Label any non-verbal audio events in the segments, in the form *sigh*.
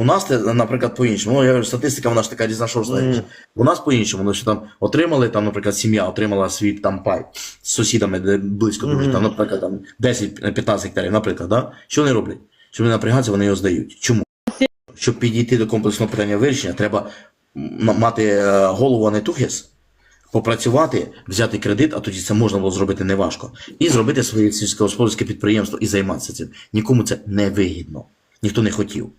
у нас, наприклад, по-іншому. Ну, я кажу, статистика, вона ж така різношорстна. річ. У нас по-іншому, ну, що там отримали, там, наприклад, сім'я отримала свій там пай з сусідами, де близько дуже, там, наприклад, там 10-15 гектарів, наприклад, да? що вони роблять? Щоб не напрягатися, вони його здають. Чому? Щоб підійти до комплексного питання вирішення, треба мати е, голову, а не тухіс, попрацювати, взяти кредит, а тоді це можна було зробити неважко, і зробити своє сільськогосподарське підприємство і займатися цим. Нікому це не вигідно. Ніхто не хотів.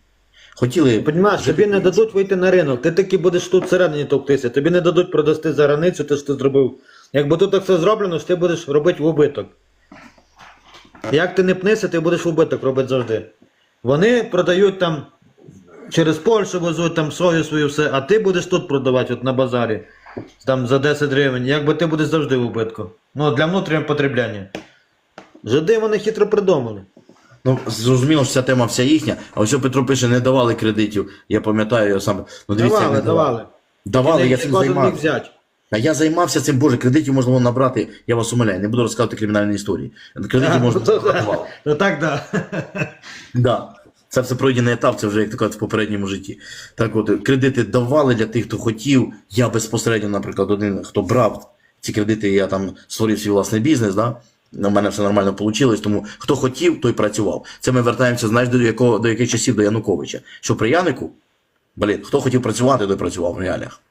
Хотіли. Понімаєш, тобі не дадуть вийти на ринок, ти таки будеш тут всередині товктися, тобі не дадуть продасти за границю, те, що ти зробив. Якби тут так все зроблено, ж ти будеш робити в убиток. Як ти не пнися, ти будеш в убиток робити завжди. Вони продають там через Польщу везуть там сою свою все, а ти будеш тут продавати от на базарі. Там за 10 гривень, якби ти будеш завжди в убитку. Ну, для внутрішнього потребляння. Жиди вони хитро придумали. Ну, зрозуміло, що ця тема вся їхня, а ось Петро пише, не давали кредитів. Я пам'ятаю його сам. Ну, дивіться, давали, не давали. Давали, я цим займався. А я займався цим, боже, кредитів можна було набрати, я вас умоляю, не буду розказувати кримінальні історії. Кредитів А, можна ну, було набрати. Ну так, да. Да. Це все пройдений етап, це вже як кажуть, в попередньому житті. Так от, кредити давали для тих, хто хотів. Я безпосередньо, наприклад, один, хто брав ці кредити, я там створив свій власний бізнес, да? У мене все нормально вийшло, тому хто хотів, той працював. Це ми вертаємося, знаєш, до якого до яких часів до Януковича. Що при Янику, блін, хто хотів працювати, той працював в реаліях.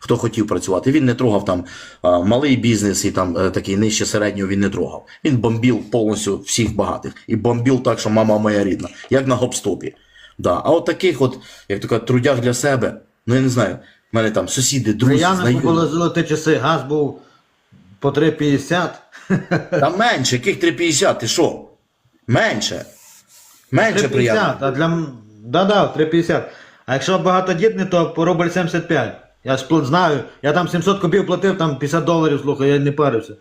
Хто хотів працювати, він не трогав там малий бізнес і там е, такий нижче середнього він не трогав. Він бомбів повністю всіх багатих. І бомбів так, що мама моя рідна, як на гоп-стопі. Да. А от таких, от, як то кажуть, трудях для себе, ну я не знаю, в мене там сусіди, друзі, Раяни знайомі. були золоті часи, газ був по 3,50. Та менше, яких 3,50, ти що? Менше. Менше 3,50, приємно. а для... Да-да, 3,50. А якщо багатодітний, то по рубль 75. Я ж пл- знаю, я там 700 кубів платив, там 50 доларів, слухай, я не парився.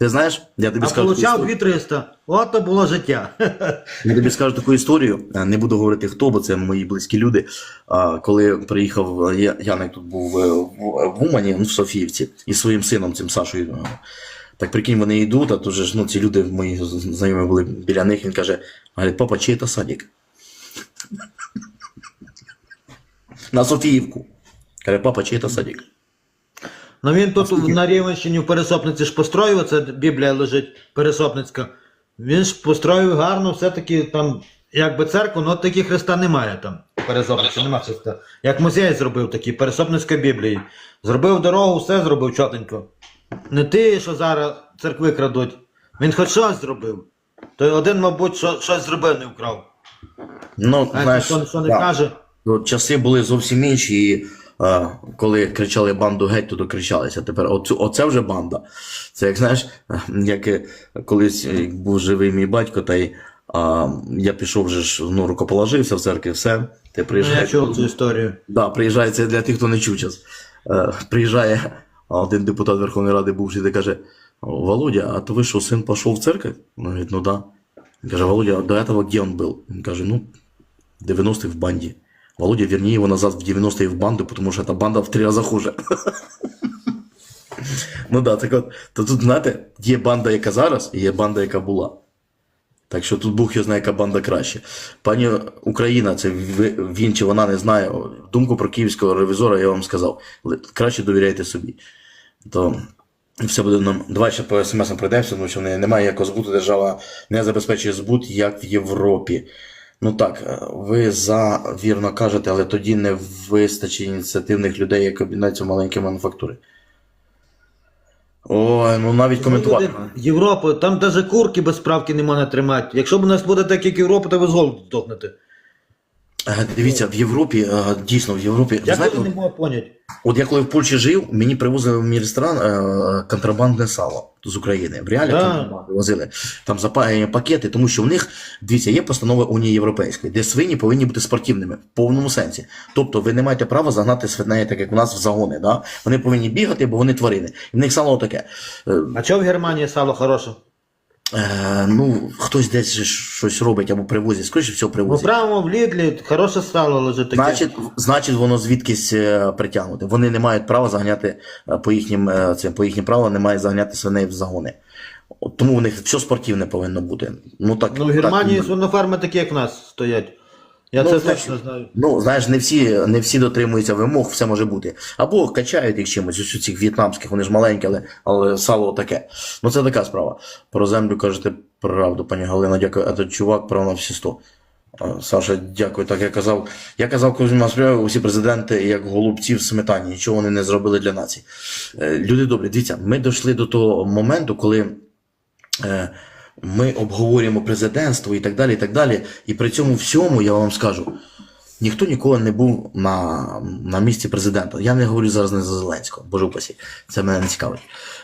Ти знаєш, я тобі А скажу. таку получав історію. 2300. От то було життя. Я тобі скажу таку історію, е, не буду говорити хто, бо це мої близькі люди. А, Коли приїхав, е, я- Яник тут був е, в в Умані, ну, в Софіївці, із своїм сином, цим Сашою. е, Так прикинь, вони йдуть, а тут же ж ну, ці люди, мої знайомі були біля них, він каже: говорить, папа, чий це садик? На Софіївку. Каже, папа, чий це садик? Ну він тут на Рівенщині в Пересопниці ж построїв, це Біблія лежить Пересопницька. Він ж построїв гарно, все-таки там, якби церкву, ну такі хреста немає там. Пересопниці нема хреста. Як музей зробив такий, Пересопницька Біблії. Зробив дорогу, все зробив чотенько. Не ти, що зараз церкви крадуть. Він хоч щось зробив. Той один, мабуть, що, щось зробив, не вкрав. Ну, А знаєш, що, що не да. каже, Ну, часи були зовсім інші, і е, коли кричали банду геть, то докричалися. Тепер оцю, оце вже банда. Це як знаєш, е, як е, колись е, був живий мій батько, та й а, я пішов вже ж, ну, рукоположився в церкві, все. Ти ну, я чув цю історію. Да, приїжджає, це для тих, хто не чув час. Е, приїжджає один депутат Верховної Ради бувший, та каже: Володя, а то ви що, сын пошел в церковь? Он говорит, ну да. Он каже, Володя, а до этого где он был? Он каже, ну, в 90-х в банде. Володя, верни его назад в 90-е в банду, потому что эта банда в три рази хуже. *laughs* Ну да, так от, то тут, знаєте, є банда, яка зараз, і є банда, яка була. Так що тут Бог його знає, яка банда краще. Пані Україна, це він чи вона не знає. Думку про київського ревізора я вам сказав. Краще довіряйте собі. То все буде нам. Давай ще по смс пройдемося, тому що не- немає якого збуту. Держава не забезпечує збут, як в Європі. Ну так, е, ви за вірно кажете, але тоді не вистачить ініціативних людей, як об'єднаються маленькі мануфактури. Ой, ну навіть коментувати. Європа, там навіть курки без справки не тримати. Якщо б у нас буде так, як Європа, то ви з голоду здохнете. Е, Дивіться, в Європі, е, дійсно, в Європі. Як знаєте, не можуть поняти? От я коли в Польщі жив, мені привозили в мій ресторан е, контрабандне сало з України. В реалі Да. контрабанду возили там запаяні пакети, тому що в них дивіться, є постанова Унії Європейської, де свині повинні бути спортивними в повному сенсі. Тобто ви не маєте права загнати свиней, так як у нас в загони. Да? Вони повинні бігати, бо вони тварини. І в них сало таке. А чого в Германії сало хороше? Е, ну, хтось десь же щось робить або привозить, скоріше всього Ну привозить. прямо в Лідлі хороше сало лежить таке. Значить, значить, воно звідкись е, притягнуте. Вони не мають права заганяти е, по їхнім е, цим, по їхнім правилам не мають заганяти свиней в загони. От Тому у них все спортивне повинно бути. Ну так Ну в Германії так, свиноферми такі, як в нас, стоять. Я Ну, це знаєш, точно знаю. Ну, знаєш, не всі, не всі дотримуються вимог, все може бути. Або качають їх чимось, ось у цих в'єтнамських, вони ж маленькі, але, але сало таке. Ну це така справа. Про землю кажете правду, пані Галина, дякую. А той чувак прав на всі сто. Саша, дякую. Так я казав. Я казав Кузьма Співаю, усі президенти, як голубці в сметані, нічого вони не зробили для нації. Е, Люди добрі, дивіться, ми дійшли до того моменту, коли. Е, ми обговорюємо президентство і так далі, і так далі. І при цьому всьому я вам скажу, ніхто ніколи не був на, на місці президента. Я не говорю зараз не за Зеленського, боже упасі, це мене не цікавить.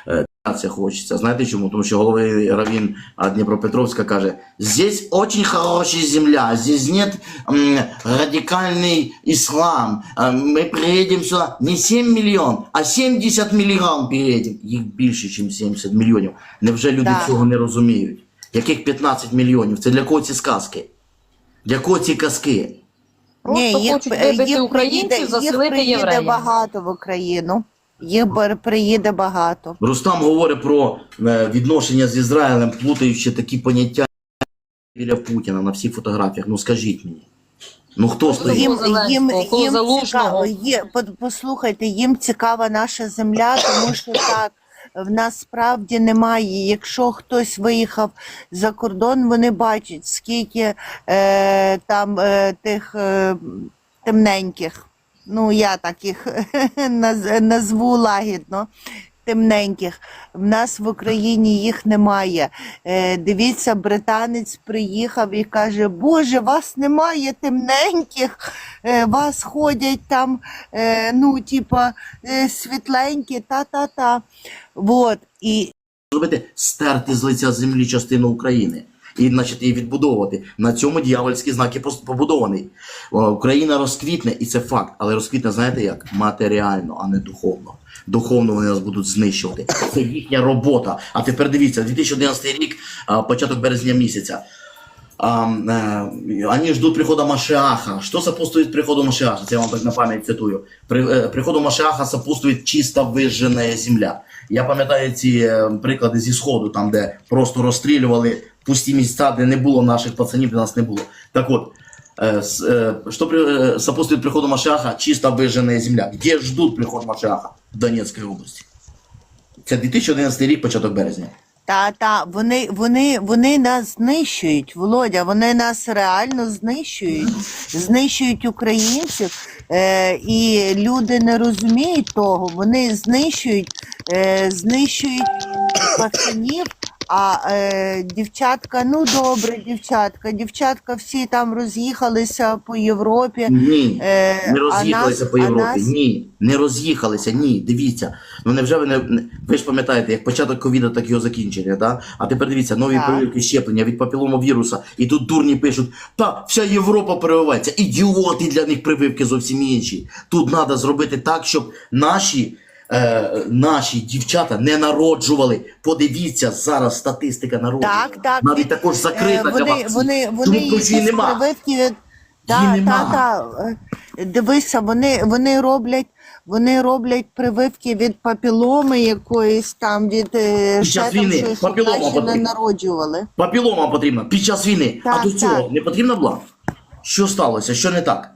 Е, Це хочеться. Знаєте чому? Тому що головний равін Дніпропетровська каже: здесь очень хорошая земля, здесь нет м, радикальный ислам. А, Мы приедем не 7 мільйон, а 70 мільйон приедем. Їх більше, ніж 70 мільйонів. Невже люди Так. цього не розуміють? Яких 15 мільйонів? Це для кого ці сказки? Для кого ці казки? Ні, їх, хочуть вибити їх українців, приїде, їх приїде євреїв. багато в Україну. Їх бер- приїде багато. Рустам говорить про е, відношення з Ізраїлем, плутаючи такі поняття біля Путіна на всіх фотографіях. Ну скажіть мені. Ну хто стоїть? Їм, Зеленського, їм, кого їм Залужного. цікаво, є, по- послухайте, їм цікава наша земля, тому що так, в нас справді немає. Якщо хтось виїхав за кордон, вони бачать, скільки е, там е, тих е, темненьких, ну я так їх *laughs* наз- назву лагідно. Темненьких в нас в Україні їх немає. Е, дивіться, британець приїхав і каже: Боже, вас немає темненьких, е, вас ходять там, е, ну, типа, е, світленькі, та-та-та. Вот. І Зробити стерти з лиця землі частину України. І значить, її відбудовувати. На цьому дьявольські знаки пос- побудований. Україна розквітне, і це факт. Але розквітне, знаєте як? Матеріально, а не духовно. Духовно вони нас будуть знищувати. Це їхня робота. А тепер дивіться, 2011 рік, початок березня місяця. А, е, они ждут прихода Машиаха. Что сопутствует приходу? Це я вам так на пам'ять цитую. Е, приходу Машиаха сопутствует чисто вижжена земля. Я пам'ятаю ці е, приклади зі сходу, там де просто розстрілювали пусті місця, де не було наших пацанів, де нас не було. Так от, е, с- е, що при, е, сопутствует приходу Машиаха? Чисто вижжена земля. Де ждуть приход Машиаха? В Донецькій області. Це 2011 рік, початок березня. та, та, вони, вони, вони нас знищують, Володя, вони нас реально знищують, знищують українців, е, і люди не розуміють того, вони знищують, е, знищують пацанів, а е, дівчатка, ну добре, дівчатка, дівчатка всі там роз'їхалися по Європі. Ні. Е, Не роз'їхалися по Європі. нас- Ні, не роз'їхалися, ні. Дивіться. Ну невже ви не ви ж пам'ятаєте, як початок ковіда, так його закінчення, да? А тепер дивіться, нові Так. прививки щеплення від папіломовіруса. І тут дурні пишуть: та вся Європа прививається. Ідіоти для них прививки зовсім інші. Тут треба зробити так, щоб наші. Е, наші дівчата не народжували. Подивіться зараз статистика народження. Так, так. Навіть також Е, закрита для вони, вас. вони, вони тому що її нема? прививки від... Її та, нема. та, та. Е, Дивися, вони, вони роблять. Вони роблять прививки від папіломи якоїсь там, від е, Під ще час там війни щось, папілома не потрібна. народжували. Папілома потрібна під час війни. а до цього так. не потрібна була? Що сталося? Що не так?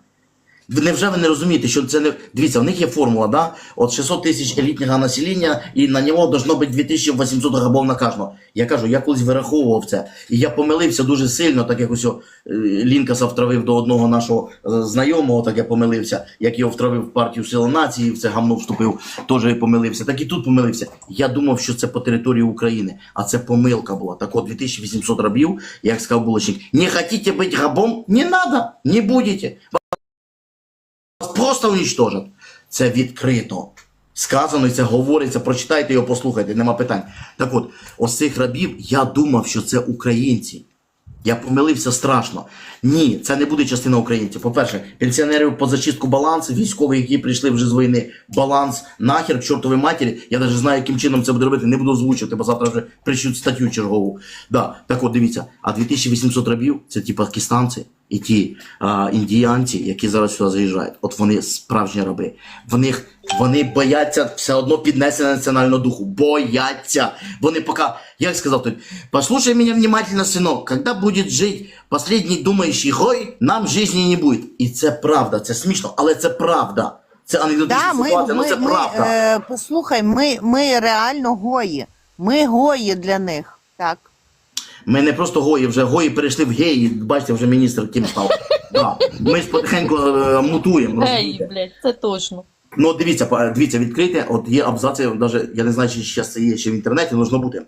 Невже ви не розумієте, що це не. Дивіться, в них є формула, да? От 600 тисяч елітнього населення, і на нього должно бути 2800 грабов на кожного. Я кажу, я колись вираховував це. І я помилився дуже сильно, так як ось е, Лінкаса втравив до одного нашого е, знайомого, так я помилився, як його втравив в партію Сила нації, в це гамно вступив, теж я помилився. Так і тут помилився. Я думав, що це по території України, а це помилка була. Так от 2800 рабів, як сказав булочник, не хотите бути рабом? Не надо, не будете. Просто уничтожать. Це відкрито. Сказано і це говориться, прочитайте його, послухайте, нема питань. Так от, ось цих рабів я думав, що це українці. Я помилився страшно. Ні, це не буде частина українців. По-перше, пенсіонерів по зачистку балансу, військові, які прийшли вже з війни, баланс нахер к чортовій матері. Я навіть знаю, яким чином це буде робити, не буду озвучувати, бо завтра вже прищуть статтю чергову. Да, так от дивіться, а 2800 рабів це ті пакистанці, і ті а, індіянці, які зараз сюди заїжджають, от вони справжні раби. В них вони бояться все одно піднесення національного духу. Бояться. Вони поки, як сказав той, послушай мене внимательно, синок, когда будет жить последний думающий гой, нам жизни не будет. І це правда, це смішно, але це правда. Це анекдотична Да, ми, ситуація, ми, але це ми, правда. е, послухай, ми, ми реально гої. Ми гої для них. Так. Ми не просто гої, вже гої перейшли в геї, бачите, вже міністр ким став. *laughs* Да. Ми ж потихеньку е, мутуємо. Розумієте? блядь, це точно. Ну, от дивіться, па- дивіться, відкрийте, от є абзаци, даже, я не знаю, чи зараз це є ще в інтернеті, должно бути.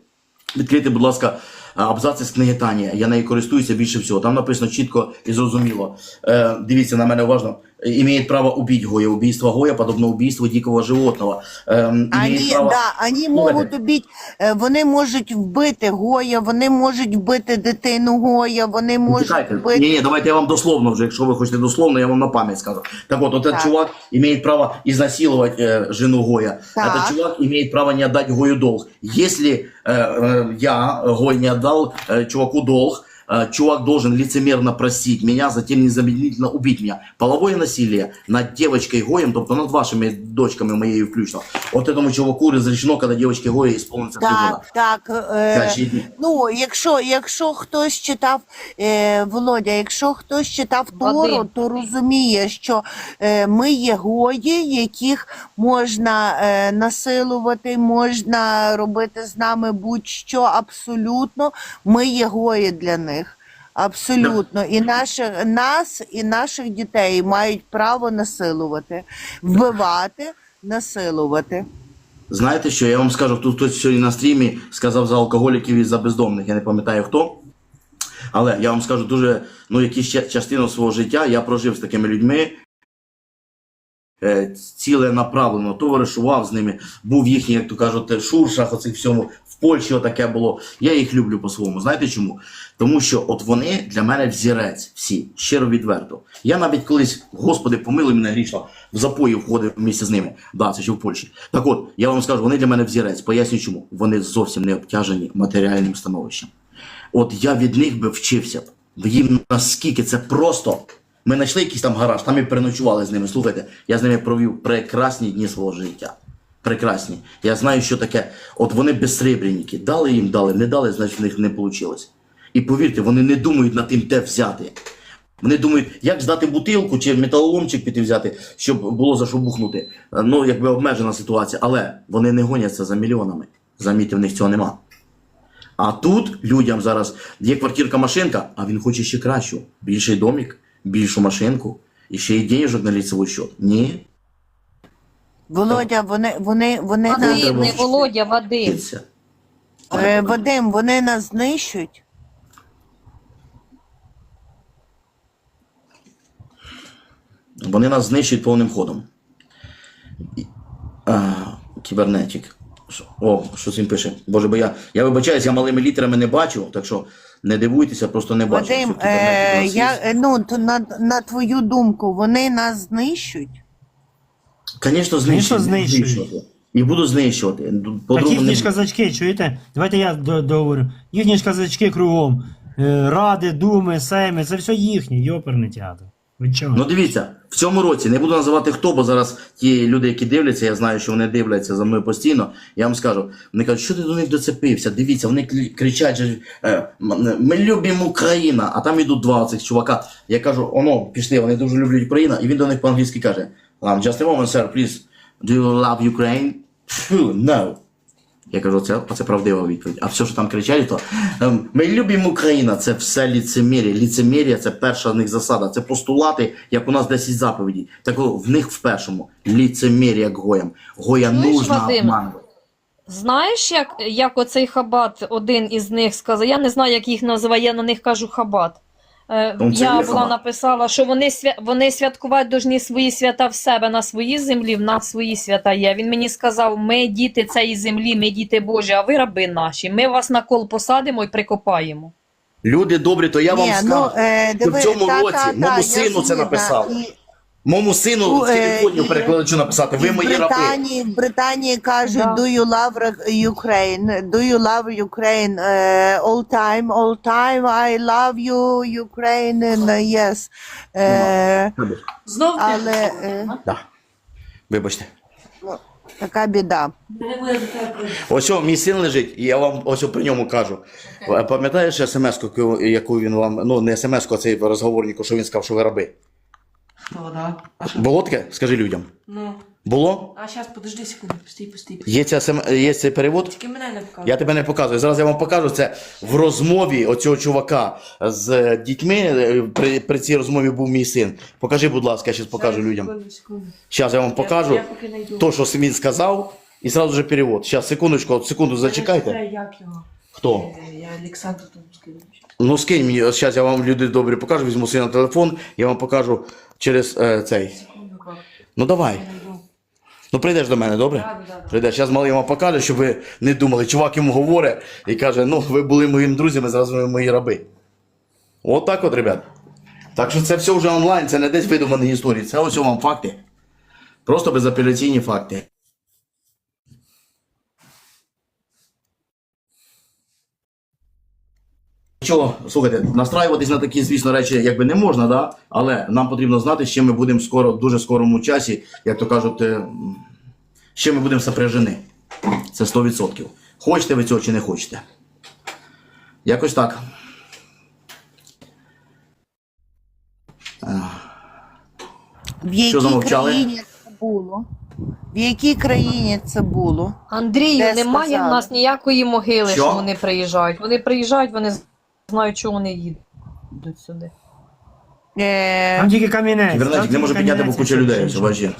Відкрийте, будь ласка, абзаци з книги Тані. Я нею користуюся більше всього. Там написано чітко і зрозуміло. Е, дивіться на мене уважно Имеет право убить Гоя. Убийство Гоя подобно убийству дикого животного. Е, имеет Ані, право... да, ані Слухайте. можуть убити, е, вони можуть вбити Гоя, вони можуть вбити дитину Гоя, вони можуть Чекайте, вбити. ні, ні, давайте я вам дословно вже, якщо ви хочете дословно, я вам на пам'ять скажу. Так вот, этот Так. чувак имеет право изнасиловать э, жену Гоя. Так. Этот чувак имеет право не отдать Гою долг. Если э, э, я, Гой, не отдал э, чуваку долг, э, чувак должен лицемерно простить меня, затем незамедлительно убить меня. Половое насилие над девочкой Гоем, тобто над вашими дочками, моєю включно. Вот этому чуваку разрешено, когда девочке Гоя исполнится три года. Так, так. Е, ну, якщо, якщо хтось читав, е, Володя, якщо хтось читав. Тору, то розуміє, що е, ми є гої, яких можна е, насилувати, можна робити з нами будь-що абсолютно. Ми є гої для них. Абсолютно. І наших, нас і наших дітей мають право насилувати, вбивати, насилувати. Знаєте що, я вам скажу, тут хтось сьогодні на стрімі сказав за алкоголіків і за бездомних, я не пам'ятаю хто. Але я вам скажу дуже, ну, якісь ча- частину свого життя я прожив з такими людьми. Е, Ціле направлено, товаришував з ними, був в їхніх, як то кажуть, шуршах, оцих всьому. В Польщі отаке було. Я їх люблю по-своєму. Знаєте чому? Тому що от вони для мене взірець всі, щиро відверто. Я навіть колись, господи, помилуй мене грішно, в запої входив місце з ними. Да, це ще в Польщі. Так от, я вам скажу, вони для мене взірець. Поясню чому. Вони зовсім не обтяжені матеріальним становищем. От я від них би вчився б. Їм наскільки це просто. Ми знайшли якийсь там гараж, там і переночували з ними. Слухайте, я з ними провів прекрасні дні свого життя. Прекрасні. Я знаю, що таке. От вони безсребренники. Дали їм, дали, не дали, значить в них не вийшло. І повірте, вони не думають над тим, де взяти. Вони думають, як здати бутилку чи металоломчик піти взяти, щоб було за що бухнути. Ну, якби обмежена ситуація. Але вони не гоняться за мільйонами. Замітьте, в них цього нема. А тут людям зараз є квартирка машинка, а він хоче ще кращу. Більший домик, більшу машинку і ще й денежок на ліцевий счет. Ні. Володя, вони, вони, вони нас, Вадим, не Володя, Вадим. Дивіться. е, Вадим, вони нас знищують. Вони нас знищують повним ходом. І- А, кібернетик. Що- О, щось він пише. Боже, бо я, я вибачаюсь, я малими літерами не бачу, так що не дивуйтеся, просто не бачите. Вадим, е, я, е, ну, то на, на твою думку, вони нас знищують? Звісно, знищують. знищують. І буду знищувати. Так їхні ж казачки, чуєте? Давайте я договорю. Їхні ж казачки кругом. Е, Ради, думи, сейми, це все їхнє, йоперний театр. Ви чого? Ну дивіться, в цьому році не буду називати хто, бо зараз ті люди, які дивляться, я знаю, що вони дивляться за мною постійно. Я вам скажу, вони кажуть, що ти до них доцепився? Дивіться, вони кричать, е, ми любимо Україну, а там два цих чувака. Я кажу, оно, пішли, вони дуже люблять Україну, і він до них по-англійськи каже: Just a moment, sir, please, do you love Ukraine? Phew, no. Я кажу, це, це правдива відповідь. А все, що там кричать, то ем, ми любимо Україну, це все ліцемір'я. Ліцемір'я це перша з них засада. Це постулати, як у нас 10 заповідей. Так в них в першому ліцемір'я гоям. Гоя Знаєш, нужно Вадим, обманувати. Знаєш, як, як оцей хабат, один із них сказав, я не знаю, як їх називає, я на них кажу хабат. Е, Ну, я була написала, що вони, свя... вони святкувати должні свої свята в себе на своїй землі, в нас свої свята є. Він мені сказав, ми діти цієї землі, ми діти Божі, а ви раби наші. Ми вас на кол посадимо і прикопаємо. Люди добрі, то я вам Ні, скажу. ну, е, що диви, в цьому та, році та, та, моєму сину це написав. І- Моєму сину в е, телефоні перекладачу написати, ви в мої раби. Британії, в Британії кажуть, do you love Ukraine? Do you love Ukraine? Е, all time, all time, I love you, Ukraine, and, uh, yes. Е, Знов ти? але е, Да. Вибачте. така біда. Ось о, мій син лежить, і я вам ось о при ньому кажу. Пам'ятаєш смс-ку, яку він вам, ну не смс-ку, а цей розговорник, що він сказав, що ви раби? Хто, да? А що? Було таке? Скажи людям. Ну. Було? А зараз, подожди секунду, постій, постій. постій. Є, ця, сем- є цей перевод? Тільки мене не показує. Я тебе не показую. Зараз я вам покажу це в розмові оцього чувака з е, дітьми. е, При, при цій розмові був мій син. Покажи, будь ласка, я зараз покажу Зараз, людям. Секунду, секунду. Зараз я вам покажу я поки найду. то, що він сказав, і одразу же перевод. Зараз, секундочку, от секунду зачекайте. Я Як його? Хто? Е, Я Олександру там скину. Ну скинь мені, зараз я вам люди добрі покажу, візьму свій на телефон, я вам покажу через е, цей. Ну давай. Ну прийдеш до мене, добре? Да, да, да. Прийдеш. Зараз малий вам покаже, щоб ви не думали. Чувак йому говорить і каже: ну, ви були моїми друзями, зараз ви мої раби. От так от, ребят. Так що це все вже онлайн, це не десь видумані історії. Це ось вам факти. Просто безапеляційні факти. Що, слухайте, настраюватись на такі, звісно, речі якби не можна, да? але нам потрібно знати, з чим ми будемо скоро, в дуже скорому часі, як то кажуть, е, з чим ми будемо сопряжені. Це 100%. Хочете ви цього чи не хочете. Якось так. В якій Що замовчали? країні це було? В якій країні це було? Андрію, Де немає в сказали? нас ніякої могили, Що? що вони приїжджають. Вони приїжджають, вони знають, чого вони їдуть сюди. Е, Там тільки камінець. Кібернетик не може підняти, бо куча людей. все, Все, все.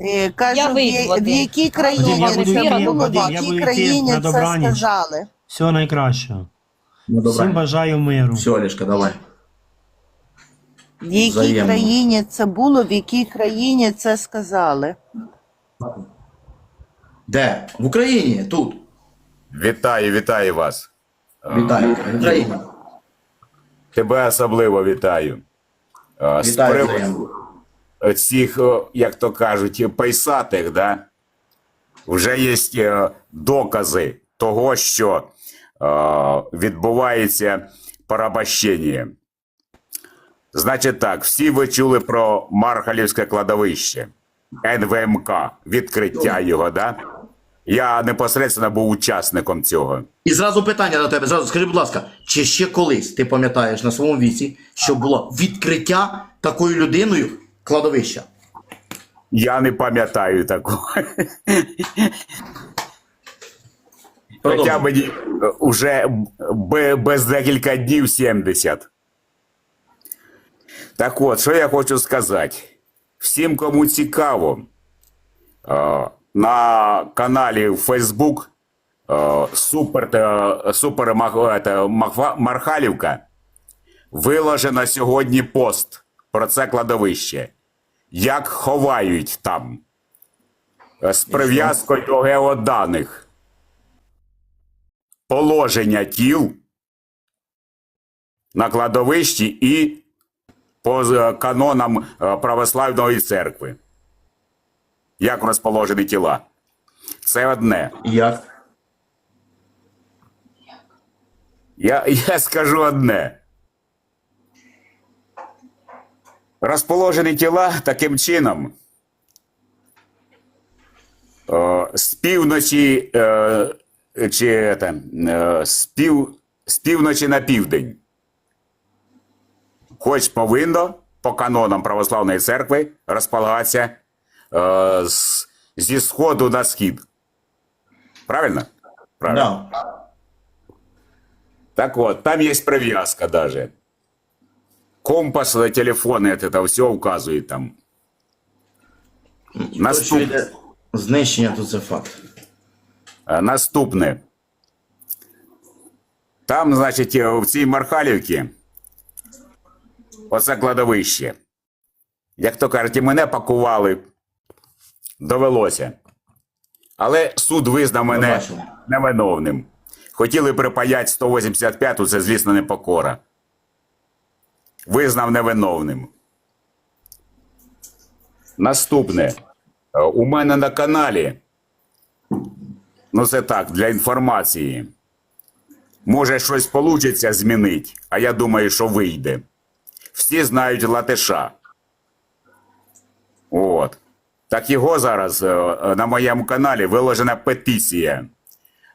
е, кажу, Я в, вийду в якій країні Я буду це йти, було, в Вадим, я якій йти країні на це добраніч. сказали? Всього найкращого. Ну, Всім добре. бажаю миру. Все, Олешка, давай. В якій Взаємно. країні це було, в якій країні це сказали? Де? В Україні, тут. Вітаю, вітаю вас. Вітаю. В Тебе особливо вітаю. Е, З Вітаю. приводу цих, як то кажуть, пейсатих, да? вже є е, докази того, що е, відбувається порабощення. Значить так, всі ви чули про Мархалівське кладовище, НВМК, відкриття його, да? Я непосередньо був учасником цього. І зразу питання до тебе. Зразу скажи, будь ласка, чи ще колись ти пам'ятаєш на своєму віці, що було відкриття такою людиною кладовища? Я не пам'ятаю такого. Хоча мені вже без декілька днів 70. Так от, що я хочу сказати. Всім, кому цікаво, е, на каналі Facebook е, Супер, е, Супер е, Мархалівка виложено сьогодні пост про це кладовище. Як ховають там з прив'язкою до геоданих положення тіл на кладовищі і по канонам православної церкви. Як розположені тіла? Це одне. Як? Я, я скажу одне. Розположені тіла таким чином. Е, з півночі е, чи це, е, з, пів, з півночі на південь. Хоч повинно по канонам православної церкви розполагатися е, з, зі сходу на схід. Правильно? Правильно. Да. Так вот, там есть привязка даже. Компас на телефоне от все указывает там. Наступне. знищення, то це факт. Е, Наступне. Там, значить, е, в цій Мархалівці оце кладовище. Як то кажуть, і мене пакували. Довелося. Але суд визнав мене невиновним. Хотіли припаяти 185-ту, це, звісно, не покора. Визнав невиновним. Наступне. У мене на каналі. Ну, це так, для інформації. Може, щось вийде змінити, а я думаю, що вийде. Всі знають латиша. От. Так його зараз е, на моєму каналі виложена петиція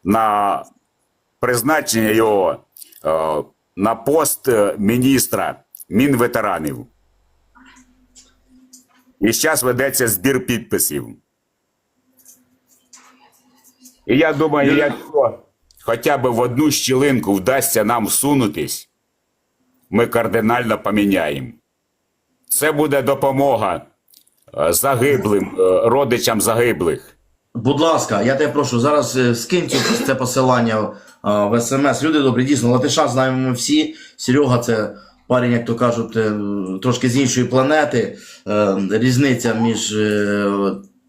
на призначення його е, на пост е, міністра Мінветеранів. І зараз ведеться збір підписів. І я думаю, якщо хоча б в одну щілинку вдасться нам всунутись, ми кардинально поміняємо. Це буде допомога е, загиблим, е, родичам загиблих. Будь ласка, я тебе прошу, зараз е, скинь це посилання в смс. Люди добрі, дійсно, Латиша знаємо ми всі. Серега це парень, як то кажуть, е, трошки з іншої планети. Е, Різниця між е,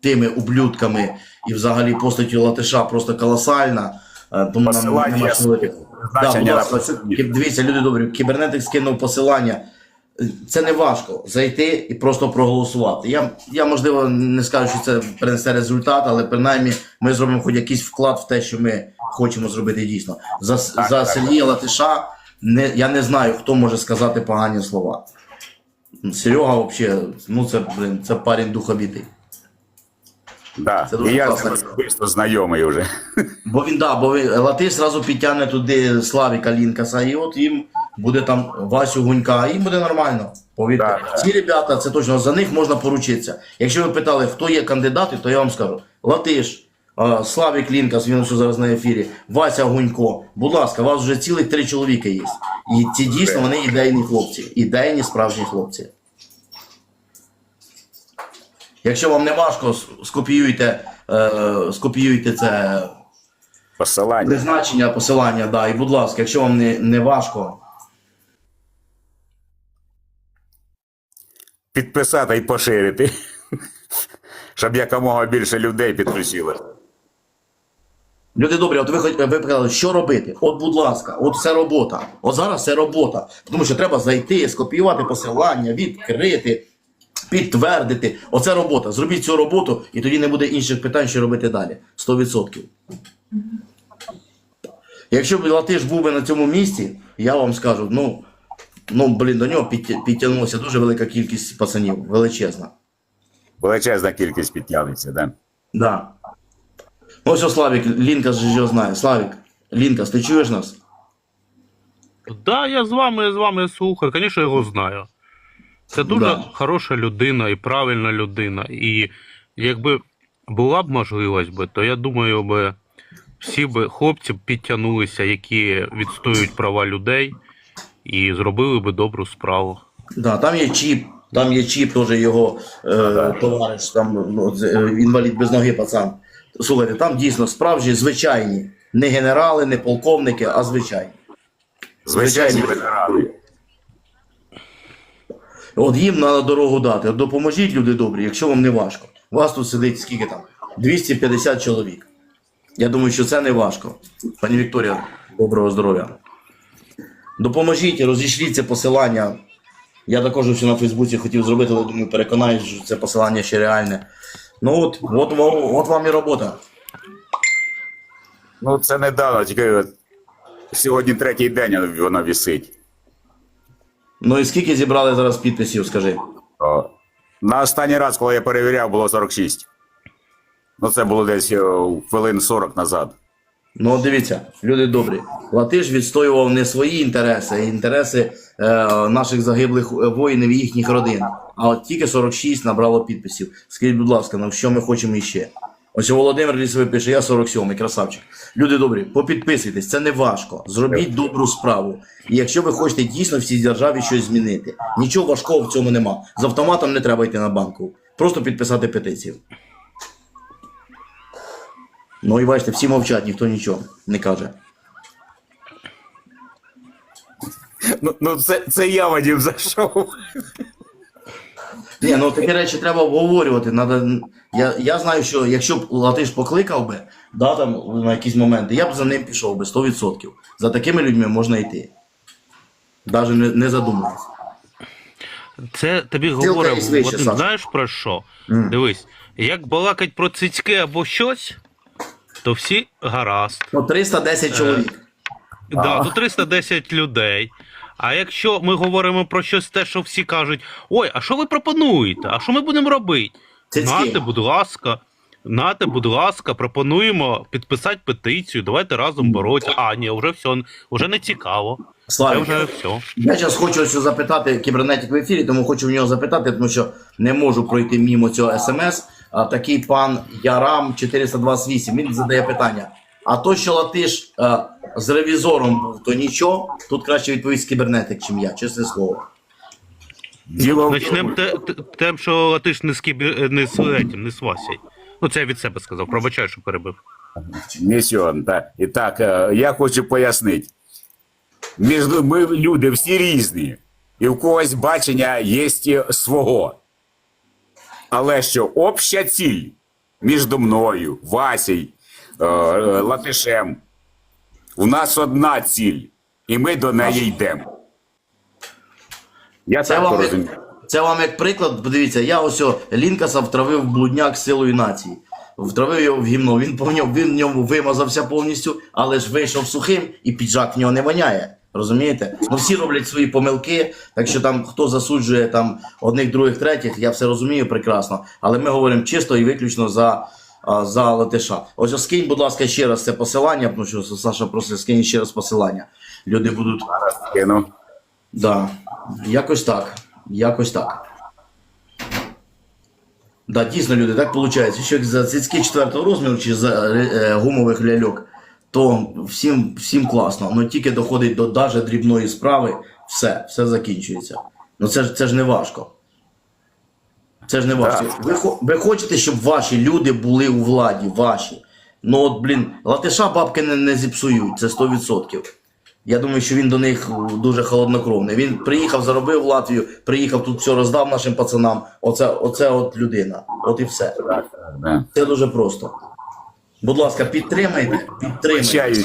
тими ублюдками і взагалі постаттю Латиша просто колосальна. Е, Тому Посилання нема я що говорити. скину. Да, будь ласка, дивіться, люди добрі, кібернетик скинув посилання. Це не важко зайти і просто проголосувати. Я, я можливо не скажу, що це принесе результат, але принаймні ми зробимо хоч якийсь вклад в те, що ми хочемо зробити дійсно. За, за так, Сергія Латиша не, я не знаю, хто може сказати погані слова. Серега, взагалі, ну це, блин, це парень духовітий. Да. Це дуже І я особисто знайомий вже. Бо він, да, бо він, Латиш зразу підтягне туди Славіка Лінкаса, і от їм буде там Васю Гунька, і їм буде нормально. Повірте. Ці ребята, це точно за них можна поручитися. Якщо ви питали, хто є кандидати, то я вам скажу: Латиш, Славік Лінкас, він що зараз на ефірі, Вася Гунько. Будь ласка, у вас вже цілих три чоловіка є. І ці дійсно вони ідейні хлопці, ідейні справжні хлопці. Якщо вам не важко, скопіюйте, е, скопіюйте це Посилання. Призначення, посилання, да. І будь ласка, якщо вам не, не важко, Підписати і поширити. Щоб якомога більше людей підключилося. люди добрі, от ви хоч ви казали, що робити? От, будь ласка, от це робота. От зараз це робота. Тому що треба зайти, скопіювати посилання, відкрити, підтвердити. Оце робота. Зробіть цю роботу, і тоді не буде інших питань, що робити далі. 100%. Якщо б Латиш був би на цьому місці, я вам скажу, ну, ну блін, до нього підтягнулася дуже велика кількість пацанів, величезна. Величезна кількість підтягнеться, да? Да. Ну, ось Славік, Лінкас же його знає. Славік, Лінкас, ти чуєш нас? Да, я з вами, я з вами слухаю, звісно, його знаю. Це дуже Да. хороша людина і правильна людина. І якби була б можливість би, то я думаю, би всі б хлопці б підтягнулися, які відстоюють права людей, і зробили би добру справу. Да, там є чіп, там є чіп, теж його е, товариш, там ну, е, інвалід без ноги пацан. Слухайте, там дійсно справжні, звичайні. Не генерали, не полковники, а звичайні. Звичайні ветерани. От їм треба дорогу дати. От допоможіть, люди добрі, якщо вам не важко. Вас тут сидить скільки там? 250 чоловік. Я думаю, що це не важко. Пані Вікторія, доброго здоров'я. Допоможіть, розійшліть це посилання. Я також все на Фейсбуці хотів зробити, але думаю, переконаюсь, що це посилання ще реальне. Ну от, от, вам- от вам і робота. Ну, це недавно, тільки сьогодні третій день воно висить. Ну і скільки зібрали зараз підписів, скажи? О, На останній раз, коли я перевіряв, було 46. Ну, це було десь о, хвилин 40 назад. Ну, дивіться, люди добрі. Латиш відстоював не свої інтереси, а інтереси е, наших загиблих е, воїнів і їхніх родин. А от тільки 46 набрало підписів. Скажіть, будь ласка, ну що ми хочемо іще? Ось Володимир Лісовий пише, я 47-й, красавчик. Люди добрі, попідписуйтесь, це не важко. Зробіть добру справу. І якщо ви хочете дійсно в цій державі щось змінити, нічого важкого в цьому нема. З автоматом не треба йти на банку. Просто підписати петицію. Ну і бачите, всі мовчать, ніхто нічого не каже. Ну, ну це, це я Вадим зайшов. Ні, ну такі речі треба обговорювати. Надо... Я, я знаю, що якщо б Латиш покликав би, да, там, на якісь моменти, я б за ним пішов би 100%. За такими людьми можна йти. Навіть не, не задумуватися. це тобі Саш. знаєш про що? М. Дивись, як балакать про цицьки або щось, то всі гаразд. Ну, 310 чоловік. Да, до 310 людей. А якщо ми говоримо про щось те, що всі кажуть: ой, а що ви пропонуєте? А що ми будемо робити? Нате, будь ласка, нате, будь ласка, пропонуємо підписати петицію, давайте разом боротися. А, ні, вже все, вже не цікаво. Це вже все. Я зараз хочу ось запитати кібернетик в ефірі, тому хочу в нього запитати, тому що не можу пройти мімо цього смс. А такий пан Ярам 428, він задає питання. А то, що латиш е, з ревізором то нічого. Тут краще відповість кібернетик, чим я, чесне слово. Діло в Почнемо те, те- тим, що латиш не з кібер... не з этим, не з Васей. Ну, це я від себе сказав, пробачаю, що перебив. Місіон, так. І так, е, я хочу пояснити. Між, ми люди всі різні, і в когось бачення є свого. Але що обща ціль між мною, Васей, е, е, Латишем, у нас одна ціль, і ми до неї йдемо. Я Це так вам, розумію. як, це вам як приклад, подивіться, я ось о, Лінкаса втравив блудняк силою нації. Втравив його в гімно, він по ньому, він в ньому вимазався повністю, але ж вийшов сухим і піджак в нього не воняє. Розумієте? Ну всі роблять свої помилки, так що там хто засуджує там одних, других, третіх, я все розумію прекрасно. Але ми говоримо чисто і виключно за, за латиша. Ось скинь, будь ласка, ще раз це посилання, тому що Саша просить скинь ще раз посилання. Люди будуть. Кину. Да, якось так. Якось так. Да, дійсно, люди, так виходить. Що за цицьки четвертого розміру чи за е, гумових ляльок, то всім, всім класно. Ну тільки доходить до даже дрібної справи, все, все закінчується. Ну це ж це ж не важко. Це ж не важко. Ви, ви хочете, щоб ваші люди були у владі, ваші. Ну от, блін, латиша бабки не, не зіпсують, це 100%. Я думаю, що він до них дуже холоднокровний. Він приїхав, заробив в Латвію, приїхав тут все роздав нашим пацанам. Оце, оце от людина. От і все. Це дуже просто. Будь ласка, підтримайте, підтримайте.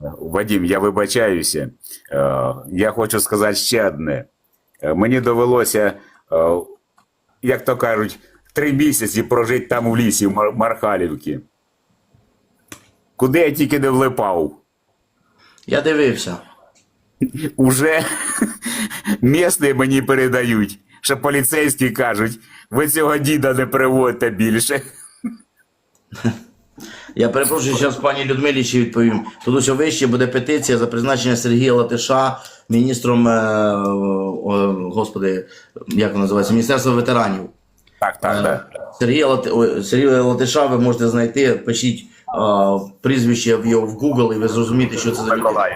Вадим, я вибачаюся. Е, Я хочу сказати ще одне. Е, Мені довелося, е, як то кажуть, три місяці прожити там в лісі, в Мархалівці. Куди я тільки не влипав. Я дивився. Уже *laughs* місні мені передають, що поліцейські кажуть, ви цього діда не приводьте більше. *laughs* Я перепрошую, зараз пані Людмилі ще відповім. Тут усе вище буде петиція за призначення Сергія Латиша міністром, е, о, господи, як воно називається, Міністерства ветеранів. Так, так, так. Сергія, Лати... Сергія Латиша ви можете знайти, пишіть е, прізвище в його в Google, і ви зрозумієте, що це за людина.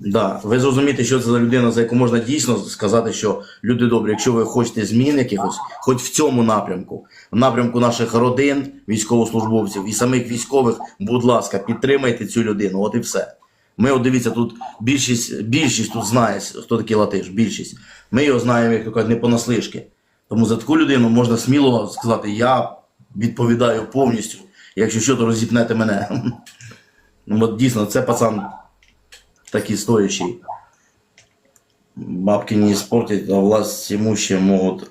Да, ви зрозумієте, що це за людина, за яку можна дійсно сказати, що люди добрі, якщо ви хочете змін якихось, хоч в цьому напрямку, в напрямку наших родин, військовослужбовців і самих військових, будь ласка, підтримайте цю людину. От і все. Ми, от дивіться, тут більшість, більшість тут знає, хто такий латиш, більшість. Ми його знаємо, як то кажуть, не понаслишки. Тому за таку людину можна сміло сказати, я відповідаю повністю. Якщо що, то розіпнете мене. *laughs* Ну, от дійсно, це пацан такий стоящий. Бабки не испортить, а власть имущие могут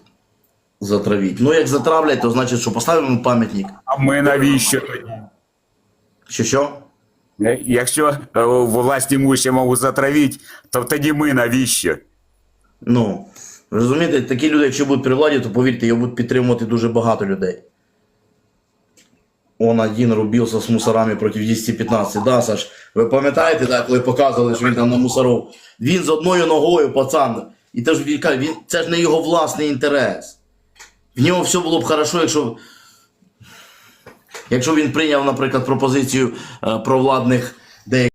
затравить. Ну, як затравлять, то значить, що поставимо пам'ятник. А ми навіщо тоді? Що що? Е, Якщо е, власті муші можуть затравити, то тоді ми навіщо? Ну, розумієте, такі люди, якщо будуть при владі, то повірте, його будуть підтримувати дуже багато людей. Он один рубился з мусорами проти 215. Да, Саш, ви пам'ятаєте, да, коли показували, що він там на мусоров? Він з одною ногою, пацан. І теж він, це ж не його власний інтерес. В нього все було б хорошо, якщо. Якщо він прийняв, наприклад, пропозицію е, провладних деяких.